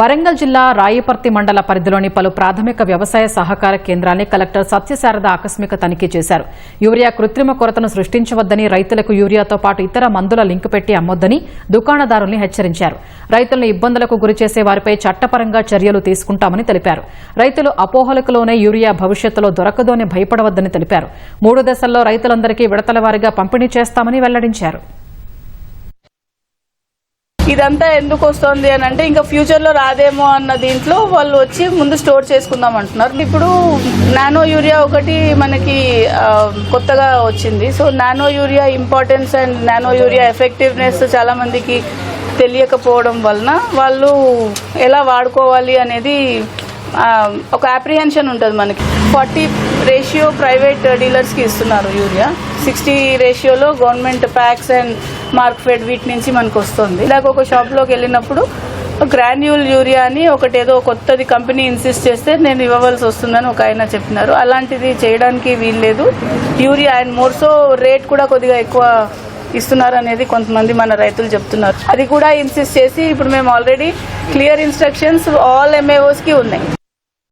వరంగల్ జిల్లా రాయపర్తి మండల పరిధిలోని పలు ప్రాథమిక వ్యవసాయ సహకార కేంద్రాన్ని కలెక్టర్ సత్యశారద ఆకస్మిక తనిఖీ చేశారు. యూరియా కృత్రిమ కొరతను సృష్టించవద్దని రైతులకు యూరియాతో పాటు ఇతర మందుల లింకు పెట్టి అమ్మొద్దని దుకాణదారుల్ని హెచ్చరించారు. రైతులను ఇబ్బందులకు గురిచేసే వారిపై చట్టపరంగా చర్యలు తీసుకుంటామని తెలిపారు. రైతులు అపోహలకులోనే యూరియా భవిష్యత్తులో దొరకదోని భయపడవద్దని తెలిపారు. మూడు దశల్లో రైతులందరికీ విడతల వారీగా పంపిణీ చేస్తామని వెల్లడించారు. ఇదంతా ఎందుకు వస్తుంది అని అంటే ఇంకా ఫ్యూచర్లో రాదేమో అన్న దీంట్లో వాళ్ళు వచ్చి ముందు స్టోర్ చేసుకుందాం అంటున్నారు. ఇప్పుడు నానో యూరియా ఒకటి మనకి కొత్తగా వచ్చింది. So nano urea importance and nano urea effectiveness చాలామందికి తెలియకపోవడం వలన వాళ్ళు ఎలా వాడుకోవాలి అనేది ఒక అప్రిహెన్షన్ ఉంటుంది మనకి. ఫార్టీ రేషియో ప్రైవేట్ డీలర్స్కి ఇస్తున్నారు యూరియా సిక్స్టీ రేషియోలో గవర్నమెంట్ ప్యాక్స్ అండ్ మార్క్ఫెడ్ వీటి నుంచి మనకు వస్తుంది. ఇలాగ ఒక షాప్లోకి వెళ్ళినప్పుడు గ్రాన్యూల్ యూరియా అని ఒకటి ఏదో కొత్తది కంపెనీ ఇన్సిస్ట్ చేస్తే నేను ఇవ్వవలసి వస్తుందని ఒక ఆయన చెప్పినారు. అలాంటిది చేయడానికి వీల్లేదు. యూరియా అండ్ మోర్సో రేట్ కూడా కొద్దిగా ఎక్కువ ఇస్తున్నారు అనేది కొంతమంది మన రైతులు చెప్తున్నారు. అది కూడా ఇన్సిస్ట్ చేసి ఇప్పుడు మేము ఆల్రెడీ క్లియర్ ఇన్స్ట్రక్షన్స్ ఆల్ ఎంఏఓస్కి ఉన్నాయి.